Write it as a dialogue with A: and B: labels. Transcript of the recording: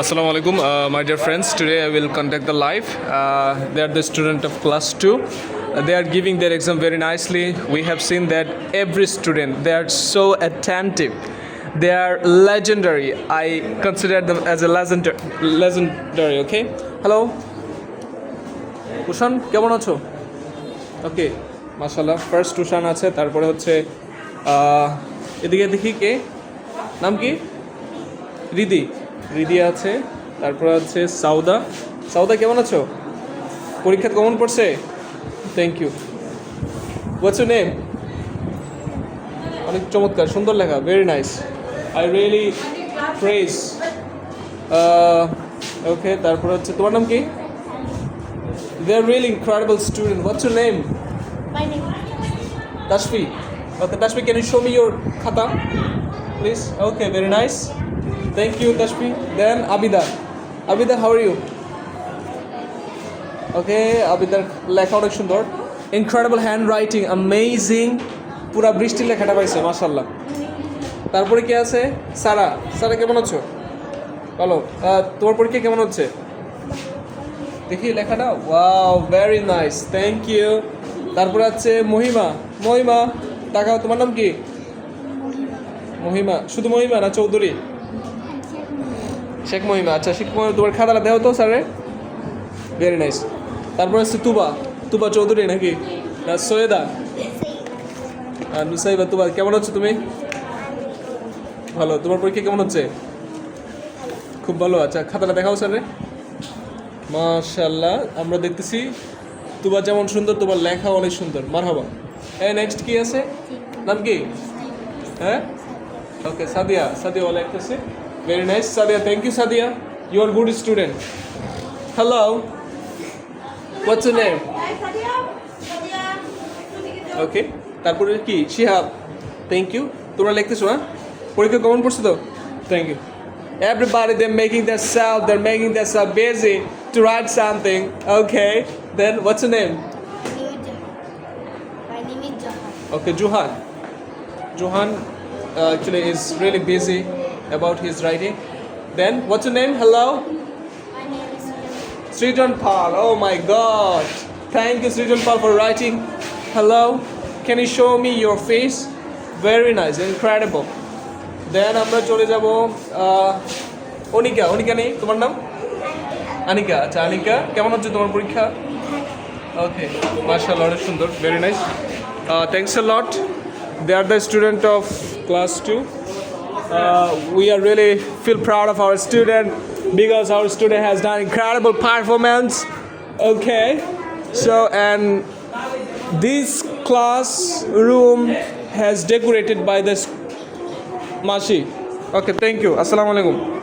A: Assalamu alaikum, uh, my dear friends. Today I will conduct the live. Uh, they are the student of class two. Uh, they are giving their exam very nicely. We have seen that every student they are so attentive. They are legendary. I consider them as a legendary. Legendary. Okay. Hello. Kushan কেমন আছো ওকে মাশাল্লাহ first টুশান আছে তারপরে হচ্ছে এদিকে দেখি কে নাম কি রিদি রিদি আছে তারপর আছে সাউদা। সাউদা কেমন আছো? পরীক্ষা কেমন পড়ছে? Thank you what's you name অনেক চমৎকার সুন্দর লেখা very nice I really praise okay তারপর হচ্ছে তোমার নাম কি? They are really incredible student what's your name Tashvi. Okay, Tashvi, can you show me your khata, please? Okay, very nice. Thank you, Tashvi. Then Abida. Abida, how are you? Okay, আবিদার লেখা অনেক সুন্দর। Incredible hand writing amazing পুরা বৃষ্টির লেখাটা পাইছে মাশাল্লাহ তারপরে কি আছে? সারা। সারা কেমন আছো? বলো তোমার পরীক্ষা কেমন হচ্ছে? দেখি লেখাটা। Wow very nice thank you তারপরে আছে মহিমা। মহিমা টাকা তোমার নাম কি? মহিমা। শুধু মহিমা না চৌধুরী? শেখ মহিমা আচ্ছা শেখ মহিমা তোমার খাতাটা দেও তো, স্যারে। ভেরি নাইস তারপরে আছে তুবা। তুবা চৌধুরী নাকি? না, সৈয়দা। আর নুসাইবা, তুবা, কেমন হচ্ছে তুমি? ভালো। তোমার পরীক্ষা কেমন হচ্ছে? খুব ভালো। আচ্ছা খাতাটা দেখাও, স্যারে। মাশাল্লাহ আমরা দেখতেছি তোমার যেমন সুন্দর, তোমার লেখা অনেক সুন্দর। মারহাবা। হ্যাঁ নেক্সট কি আছে? নাম কি? হ্যাঁ? ওকে সাদিয়া। সাদিয়া ও লিখতেছে very nice Sadia thank you Sadia you are good student hello what's your name okay তারপরে কি শিহাব থ্যাংক ইউ তোমরা লিখতেছো হ্যাঁ পরীক্ষা কেমন পড়ছো তো thank you Everybody, they're making themselves, they're making themselves busy to write something. Okay, then what's your name?
B: My name is Jahan.
A: Okay, Juhan. Juhan uh, actually is really busy about his writing. Then what's your name? Hello?
B: My name is
A: Srijan Pal. Oh my God. Thank you, Srijan Pal, for writing. Hello. Can you show me your face? Very nice, incredible. Then আমরা চলে যাব অনিকা অনিকা নেই তোমার নাম আনিকা আচ্ছা আনিকা কেমন হচ্ছে তোমার পরীক্ষা ওকে মার্শাল অনেক সুন্দর very nice thanks a lot they are the student of class two Uh, we are really feel proud of our student because our student has done incredible performance. Okay so and this classroom has decorated by this mashi. Okay thank you. Assalamu alaikum